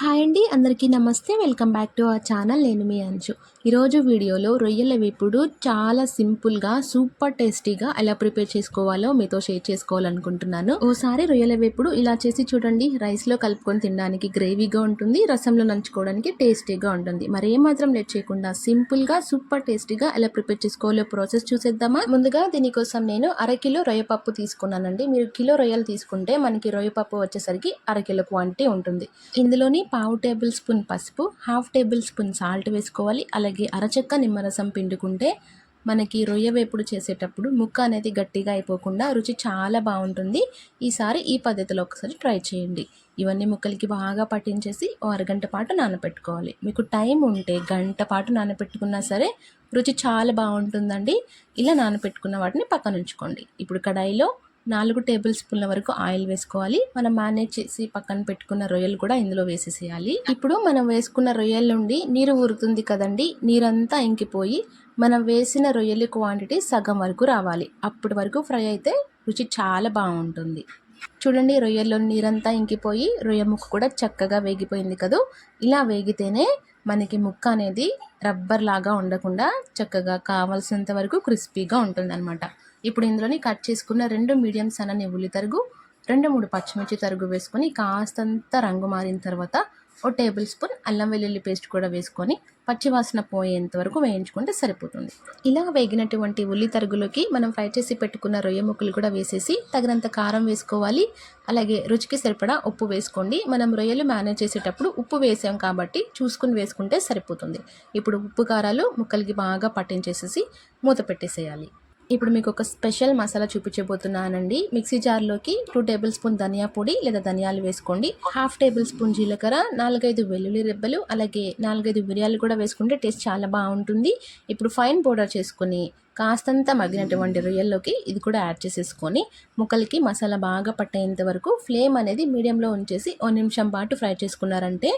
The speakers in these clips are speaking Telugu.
హాయ్ అండి అందరికీ నమస్తే. Welcome back to our channel. నేను మీ అంచు ఈరోజు వీడియోలో రొయ్యల వేపుడు చాలా సింపుల్గా సూపర్ టేస్టీగా ఎలా ప్రిపేర్ చేసుకోవాలో మీతో షేర్ చేసుకోవాలనుకుంటున్నాను. ఓసారి రొయ్యల వేపుడు ఇలా చేసి చూడండి. రైస్లో కలుపుకొని తినడానికి గ్రేవీగా ఉంటుంది రసంలో నంచుకోవడానికి టేస్టీగా ఉంటుంది. మరి ఏమాత్రం లేట్ చేయకుండా సింపుల్గా సూపర్ టేస్టీగా ఎలా ప్రిపేర్ చేసుకోవాలో ప్రాసెస్ చూసేద్దామా? ముందుగా దీనికోసం నేను అరకిలో రొయ్యపప్పు తీసుకున్నానండి. మీరు కిలో రొయ్యలు తీసుకుంటే మనకి రొయ్యపప్పు వచ్చేసరికి అరకిలో క్వాంటిటీ ఉంటుంది. ఇందులోని పావు టేబుల్ స్పూన్ పసుపు హాఫ్ టేబుల్ స్పూన్ సాల్ట్ వేసుకోవాలి. అలాగే అరచెక్క నిమ్మరసం పిండుకుంటే మనకి రొయ్య వేపుడు చేసేటప్పుడు ముక్క అనేది గట్టిగా అయిపోకుండా రుచి చాలా బాగుంటుంది. ఈసారి ఈ పద్ధతిలో ఒకసారి ట్రై చేయండి. ఇవన్నీ ముక్కలకి బాగా పట్టించేసి ఓ అరగంట పాటు నానబెట్టుకోవాలి మీకు టైం ఉంటే గంట పాటు నానపెట్టుకున్నా సరే రుచి చాలా బాగుంటుందండి. ఇలా నానబెట్టుకున్న వాటిని పక్కన ఉంచుకోండి ఇప్పుడు కడాయిలో నాలుగు టేబుల్ స్పూన్ల వరకు ఆయిల్ వేసుకోవాలి. మనం మేనేజ్ చేసి పక్కన పెట్టుకున్న రొయ్యలు కూడా ఇందులో వేసేసేయాలి. ఇప్పుడు మనం వేసుకున్న రొయ్యల నుండి నీరు ఊరుతుంది కదండి నీరంతా ఇంకిపోయి మనం వేసిన రొయ్యల క్వాంటిటీ సగం వరకు రావాలి. అప్పటి వరకు ఫ్రై అయితే రుచి చాలా బాగుంటుంది. చూడండి రొయ్యల్లో నీరంతా ఇంకిపోయి రొయ్య ముక్క కూడా చక్కగా వేగిపోయింది కదూ. ఇలా వేగితేనే మనకి ముక్క అనేది రబ్బర్ లాగా ఉండకుండా చక్కగా కావాల్సినంత వరకు క్రిస్పీగా ఉంటుంది అనమాట ఇప్పుడు ఇందులోని కట్ చేసుకున్న రెండు మీడియం సన్నని ఉల్లి తరుగు రెండు మూడు పచ్చిమిర్చి తరుగు వేసుకొని కాస్తంత రంగు మారిన తర్వాత ఓ టేబుల్ స్పూన్ అల్లం వెల్లుల్లి పేస్ట్ కూడా వేసుకొని పచ్చివాసన పోయేంత వరకు వేయించుకుంటే సరిపోతుంది. ఇలా వేగినటువంటి ఉల్లి తరుగులోకి మనం ఫ్రై చేసి పెట్టుకున్న రొయ్య ముక్కలు కూడా వేసేసి తగినంత కారం వేసుకోవాలి. అలాగే రుచికి సరిపడా ఉప్పు వేసుకోండి. మనం రొయ్యలు మేనేజ్ చేసేటప్పుడు ఉప్పు వేసాం కాబట్టి చూసుకుని వేసుకుంటే సరిపోతుంది. ఇప్పుడు ఉప్పు కారాలు ముక్కలకి బాగా పట్టించేసేసి మూత పెట్టేసేయాలి. ఇప్పుడు మీకు ఒక స్పెషల్ మసాలా చూపించబోతున్నానండి. మిక్సీ జార్లోకి టూ టేబుల్ స్పూన్ ధనియా పొడి లేదా ధనియాలు వేసుకోండి. హాఫ్ టేబుల్ స్పూన్ జీలకర్ర నాలుగైదు వెల్లుల్లి రెబ్బలు అలాగే నాలుగైదు మిరియాలు కూడా వేసుకుంటే టేస్ట్ చాలా బాగుంటుంది. ఇప్పుడు ఫైన్ పౌడర్ చేసుకుని కాస్తంత మగ్గినటువంటి రొయ్యల్లోకి ఇది కూడా యాడ్ చేసేసుకొని ముక్కలకి మసాలా బాగా పట్టేంత వరకు ఫ్లేమ్ అనేది మీడియంలో ఉంచేసి ఓ నిమిషం పాటు ఫ్రై చేసుకున్నారంటే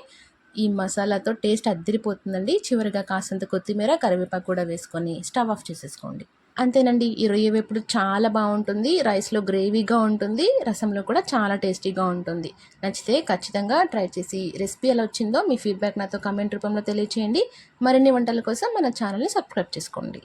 ఈ మసాలాతో టేస్ట్ అద్దరిపోతుందండి. చివరిగా కాస్తంత కొత్తిమీర కరివేపాకు కూడా వేసుకొని స్టవ్ ఆఫ్ చేసేసుకోండి. అంతేనండి ఈ రొయ్య వేపుడు చాలా బాగుంటుంది రైస్లో గ్రేవీగా ఉంటుంది రసంలో కూడా చాలా టేస్టీగా ఉంటుంది. నచ్చితే ఖచ్చితంగా ట్రై చేసి రెసిపీ ఎలా వచ్చిందో మీ ఫీడ్బ్యాక్ నాతో కమెంట్ రూపంలో తెలియచేయండి. మరిన్ని వంటల కోసం మన ఛానల్ని సబ్స్క్రైబ్ చేసుకోండి.